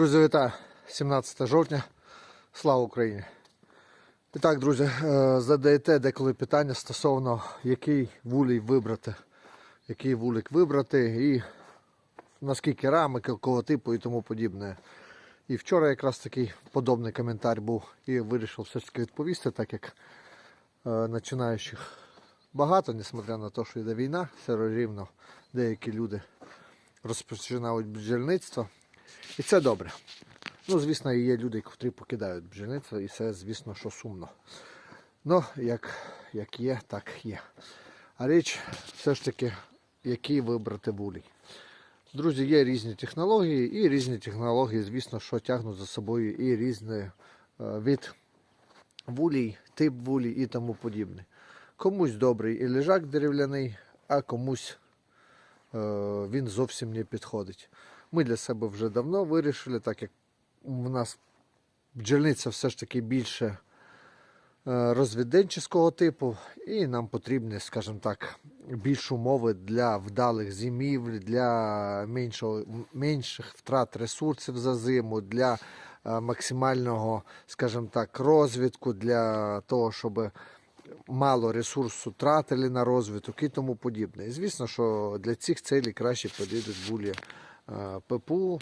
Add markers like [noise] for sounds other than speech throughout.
Друзі, вітаю! 17 жовтня. Слава Україні! І так, друзі, е, задаєте деколи питання стосовно який вулій вибрати, який вулик вибрати і наскільки рамок, якого типу і тому подібне. І вчора якраз такий подобний коментар був і вирішив все ж таки відповісти, так як е, починаючих багато, несмотря на те, що йде війна, все рівно деякі люди розпочинають бджільництво. І це добре. Ну, звісно, є люди, які покидають бджільництво, і це, звісно, що сумно. Ну, як, як є, так є. А річ все ж таки, який вибрати вулій. Друзі, є різні технології, і різні технології, звісно, що тягнуть за собою і різний е, від вулій, тип вулій і тому подібне. Комусь добрий і лежак дерев'яний, а комусь е, він зовсім не підходить. Ми для себе вже давно вирішили, так як у нас бджільниця все ж таки більше е, розвіденчого типу, і нам потрібні, скажімо так, більш умови для вдалих зимівль, для меншого, менших втрат ресурсів за зиму, для е, максимального, скажімо так, розвідку, для того, щоб мало ресурсу тратили на розвиток і тому подібне. І звісно, що для цих цілей краще підійдуть булі ППУ,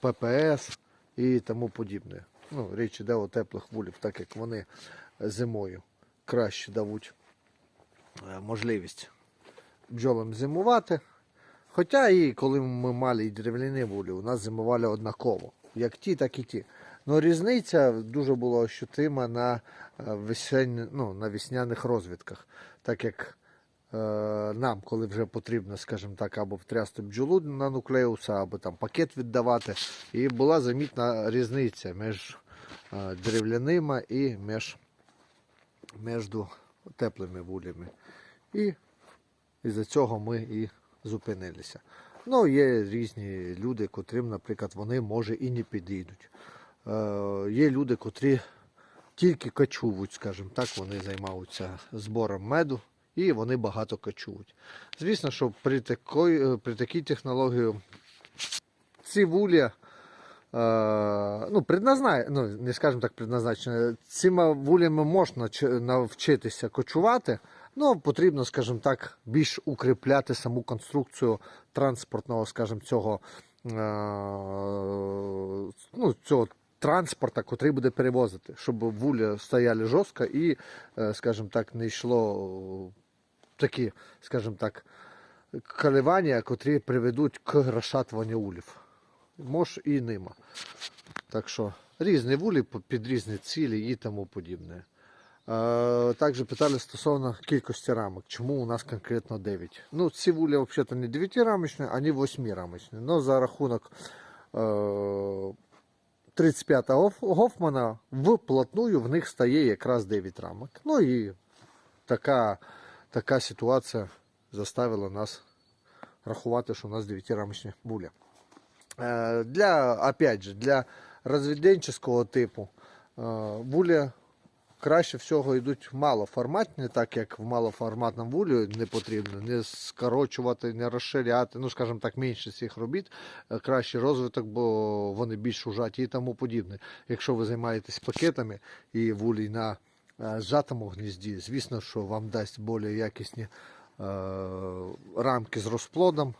ППС і тому подібне. Ну, річ іде о теплих вулів, так як вони зимою краще дадуть е, можливість бджолам зимувати. Хоча і коли ми мали і дерев'яні вулі, у нас зимували однаково. Як ті, так і ті. Ну різниця дуже була ощутима на, е, весень, ну, на весняних розвідках. Так як е, нам, коли вже потрібно, скажімо так, або втрясти бджолу на нуклеуса, або там пакет віддавати. І була замітна різниця між е, дерев'яними і між, між теплими вулями. І із-за цього ми і зупинилися. Ну, є різні люди, котрим, наприклад, вони може і не підійдуть. Е, є люди, котрі тільки качують, скажімо так, вони займаються збором меду і вони багато качують. Звісно, що при такій, е, при такій технології ці е, ну, ну, не скажімо так, предназначені, цими вулями можна навчитися кочувати, Ну, потрібно, скажімо так, більш укріпляти саму конструкцію транспортного, скажімо, цього, е, ну, цього транспорта, який буде перевозити, щоб вуля стояли жорстко і, е, скажімо так, не йшло такі, скажімо так, коливання, котрі приведуть к розшатуванню улів. Може і нема. Так що різні вулі під різні цілі і тому подібне. Е, Також питали стосовно кількості рамок, чому у нас конкретно 9. Ну, ці вулі взагалі не 9 рамочні, а не 8 рамочні. Но за рахунок е, 35-го Гофмана вплотную в них стає якраз 9 рамок. Ну і така, така ситуація заставила нас рахувати, що у нас 9 рамочні вулі. Е, Для, опять же, для розвіденчого типу е, вулі краще всього йдуть малоформатні, так як в малоформатному вулі не потрібно не скорочувати, не розширяти, ну, скажімо так, менше цих робіт, е, кращий розвиток, бо вони більш ужаті і тому подібне. Якщо ви займаєтесь пакетами і вулій на е, зжатому гнізді, звісно, що вам дасть більш якісні е, рамки з розплодом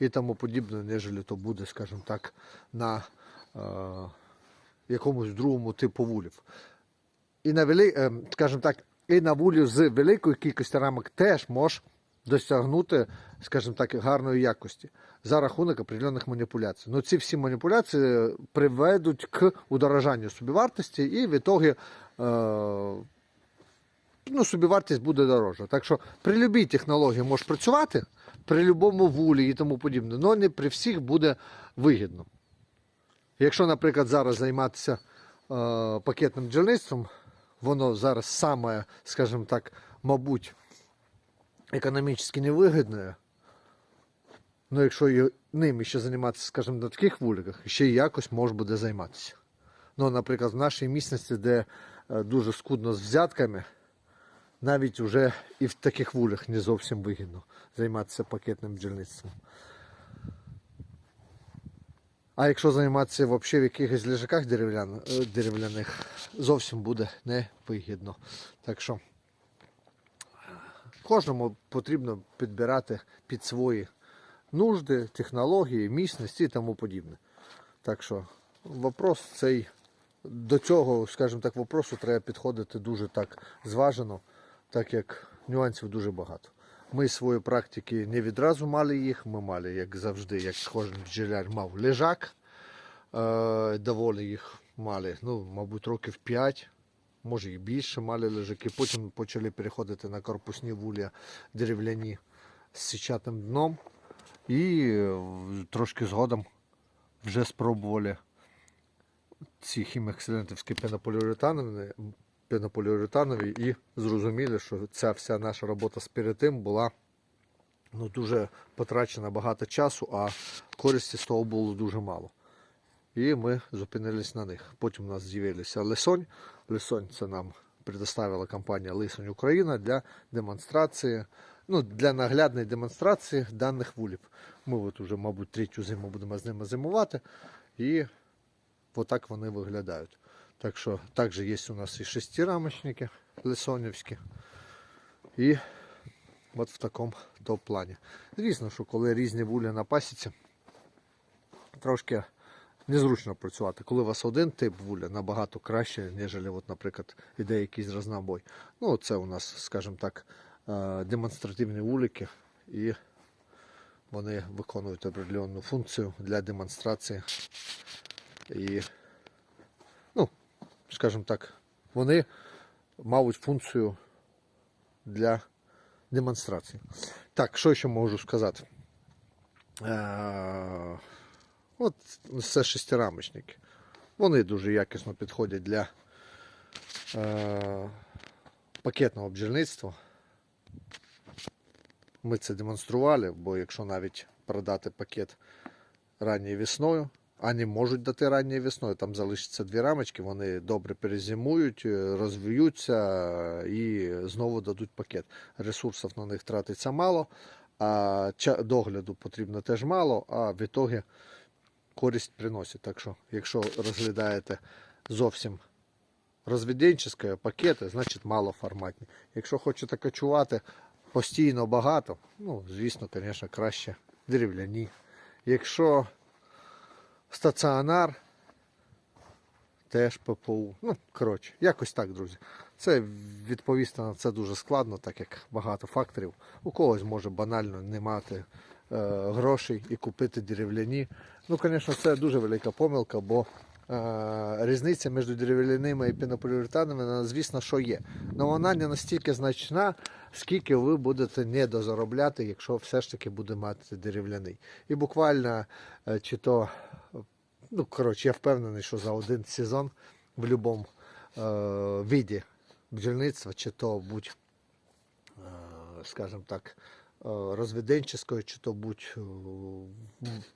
і тому подібне, ніж то буде, скажімо так, на е, якомусь другому типу вулів. І на вели, е, скажімо так, і на вулю з великою кількістю рамок теж можеш досягнути, скажімо так, гарної якості за рахунок определених маніпуляцій. Ну ці всі маніпуляції приведуть к удорожанню собівартості і в ітогі е, ну, собівартість буде дорожча. Так що при будь-якій технології можеш працювати, при будь-якому вулі і тому подібне, але не при всіх буде вигідно. Якщо, наприклад, зараз займатися е, пакетним бджільництвом, воно зараз саме, скажімо так, мабуть, економічно невигідне. Ну, якщо ним ще займатися, скажімо, на таких вуликах, ще й якось може буде займатися. Ну, наприклад, в нашій місцевості, де е, дуже скудно з взятками, навіть вже і в таких вулях не зовсім вигідно займатися пакетним бджільництвом. А якщо займатися взагалі в якихось лежаках деревлян, е, деревляних, зовсім буде невигідно. Так що кожному потрібно підбирати під свої нужди, технології, міцності і тому подібне. Так що вопрос цей до цього, скажімо так, вопросу треба підходити дуже так зважено, так як нюансів дуже багато. Ми з своєї практики не відразу мали їх. Ми мали, як завжди, як кожен бджоляр мав лежак. Е, доволі їх мали, ну, мабуть, років 5, може і більше мали лежаки. Потім почали переходити на корпусні вулля деревляні з січатим дном. І е, трошки згодом вже спробували ці хімекселентівські пенополіуретанові, пенополіуретанові і зрозуміли, що ця вся наша робота з перетим була ну, дуже потрачена багато часу, а користі з того було дуже мало. І ми зупинились на них. Потім у нас з'явилися Лисонь. Лисонь це нам предоставила компанія Лисонь Україна для демонстрації, ну, для наглядної демонстрації даних вулів. Ми от уже, мабуть, третю зиму будемо з ними зимувати. І отак вони виглядають. Так що також є у нас і шестирамочники лисонівські. І от в такому то плані. Звісно, що коли різні вулі на пасіці, трошки незручно працювати. Коли у вас один тип вуля набагато краще, ніж, наприклад, іде якийсь разнобой. Ну, це у нас, скажімо так, е, демонстративні вулики, і вони виконують определенну функцію для демонстрації. І, скажімо так, вони мають функцію для демонстрації. Так, що ще можу сказати? Е, От це шестирамочники. Вони дуже якісно підходять для е, пакетного бджільництва. Ми це демонстрували, бо якщо навіть продати пакет ранньою весною, а не можуть дати ранньою весною, там залишаться дві рамочки, вони добре перезимують, е, розвіються і знову дадуть пакет. Ресурсів на них тратиться мало, а догляду потрібно теж мало, а в ітогі користь приносить. Так що, якщо розглядаєте зовсім розвіденческое пакети, значить малоформатні. Якщо хочете кочувати постійно багато, ну, звісно, звісно, краще деревляні. Якщо стаціонар, теж ППУ. Ну, коротше, якось так, друзі. Це відповісти на це дуже складно, так як багато факторів. У когось може банально не мати е, грошей і купити деревляні. Ну, звісно, це дуже велика помилка, бо е, різниця між деревляними і пінополіуретанами, звісно, що є. Але вона не настільки значна, скільки ви будете недозаробляти, якщо все ж таки буде мати деревляний. І буквально е, чи то, ну, коротше, я впевнений, що за один сезон в будь-якому е, виді бджільництва, чи то будь, е, скажімо так, е, чи то будь е,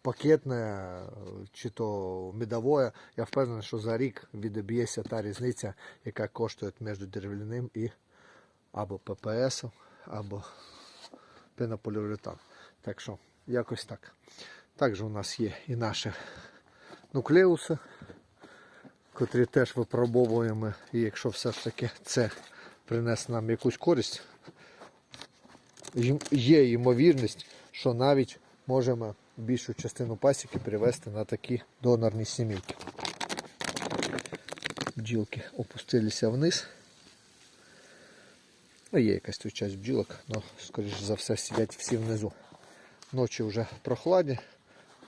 пакетне, е, чи то медовое, я впевнений, що за рік відоб'ється та різниця, яка коштує між деревляним і або ППС, або пенополіуретан. Так що, якось так. Також у нас є і наші нуклеуси, котрі теж випробовуємо. І якщо все ж таки це принесе нам якусь користь, є ймовірність, що навіть можемо більшу частину пасіки перевести на такі донорні сімейки. Бджілки опустилися вниз. Ну, є якась тут часть бджілок, але, скоріш за все, сидять всі внизу. Ночі вже прохладні,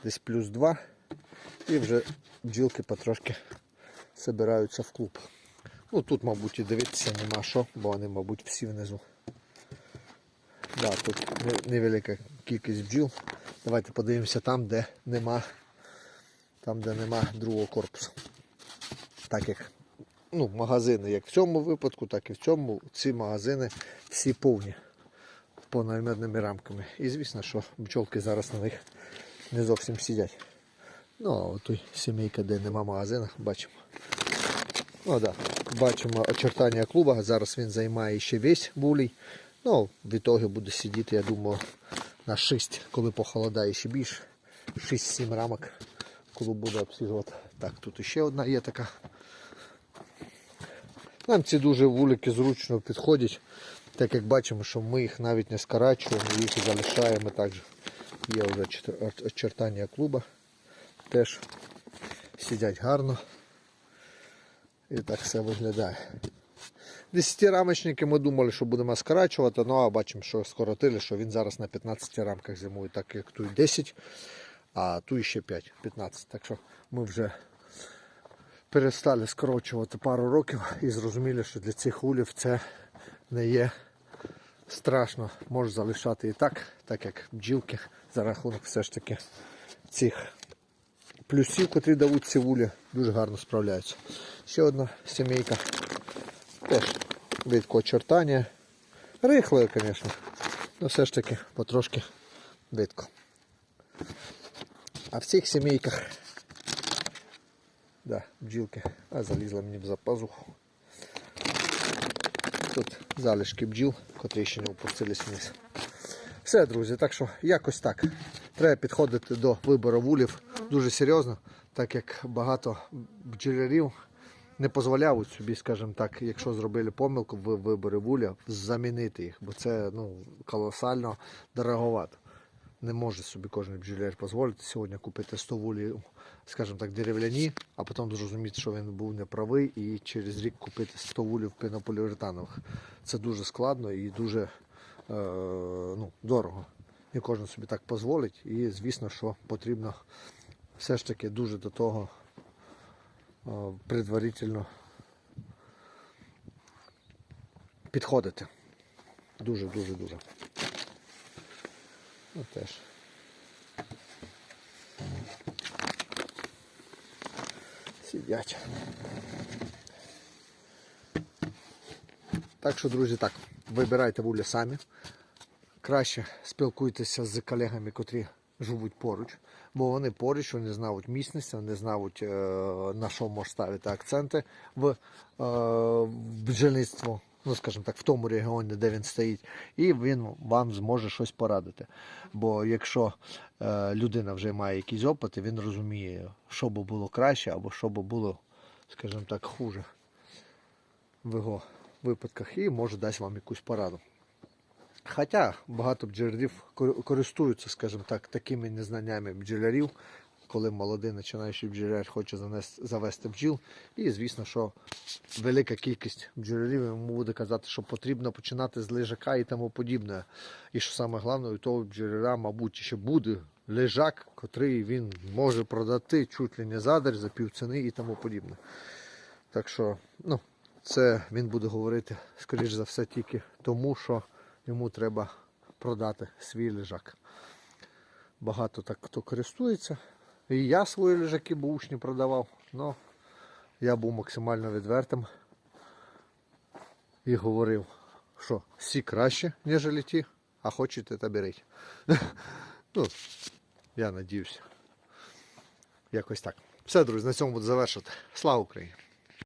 десь плюс 2. І вже бджілки потрошки збираються в клуб. Ну тут, мабуть, і дивитися нема що, бо вони, мабуть, всі внизу. Да, тут невелика кількість бджіл. Давайте подивимося там, де нема, там, де нема другого корпусу. Так як ну, магазини, як в цьому випадку, так і в цьому ці магазини всі повні повномірними рамками. І звісно, що бджолки зараз на них не зовсім сидять. Ну, а от той сімейка, де нема магазину, бачимо. Ну да, бачимо очертання клуба. Зараз він займає ще весь вулій. Ну, в ітогі буде сидіти, я думаю, на 6, коли похолодає ще більше. 6-7 рамок коли буде обслужувати. Так, тут ще одна є така. Нам ці дуже вулики зручно підходять, так як бачимо, що ми їх навіть не скорачуємо, їх залишаємо також. Є вже очертання клуба. Теж сидять гарно. І так все виглядає. Десятирамочники ми думали, що будемо скорачувати, ну а бачимо, що скоротили, що він зараз на 15 рамках зимує, так як тут 10, а тут ще 5, 15. Так що ми вже перестали скорочувати пару років і зрозуміли, що для цих улів це не є страшно. Може залишати і так, так як бджілки за рахунок все ж таки цих плюсів, котрі дають ці вулі, дуже гарно справляються. Ще одна сімейка. Теж видко очертання. Рихлою, звісно. але все ж таки потрошки видко. А в цих сімейках Да, бджілки. А залізла мені в запазуху. Тут залишки бджіл, котрі ще не опустились вниз. Все, друзі, так що якось так. Треба підходити до вибору вулів дуже серйозно, так як багато бджолярів не дозволяють собі, скажімо так, якщо зробили помилку в виборі вуля, замінити їх, бо це ну, колосально дороговато. Не може собі кожен бджоляр дозволити сьогодні купити 100 вулів, скажімо так, дерев'яні, а потім зрозуміти, що він був неправий, і через рік купити 100 вулів пенополіуретанових. Це дуже складно і дуже е, ну, дорого. Не кожен собі так дозволить. І звісно, що потрібно все ж таки дуже до того предварительно підходити. Дуже, дуже. Ну теж. Сидять. Так що, друзі, так, вибирайте вулі самі. Краще спілкуйтеся з колегами, котрі живуть поруч, бо вони поруч, вони знають місцевість, вони знають, е, на що можна ставити акценти в, е, в бджільництво, ну скажімо так, в тому регіоні, де він стоїть, і він вам зможе щось порадити. Бо якщо е, людина вже має якісь опити, він розуміє, що би було краще або що би було, скажімо так, хуже в його випадках і може дасть вам якусь пораду. Хоча багато бджолярів користуються, скажімо так, такими незнаннями бджолярів, коли молодий починаючий бджоляр хоче занести, завести бджіл. І звісно, що велика кількість бджолярів йому буде казати, що потрібно починати з лежака і тому подібне. І що саме головне, у того бджоляра, мабуть, ще буде лежак, котрий він може продати чуть ли не задар за півціни і тому подібне. Так що, ну, це він буде говорити, скоріш за все, тільки тому, що йому треба продати свій лежак. Багато так хто користується. І я свої лежаки бушні продавав, але я був максимально відвертим і говорив, що всі краще, ніж ті, а хочете, та беріть. [laughs] ну, я надіюся. Якось так. Все, друзі, на цьому буду завершити. Слава Україні!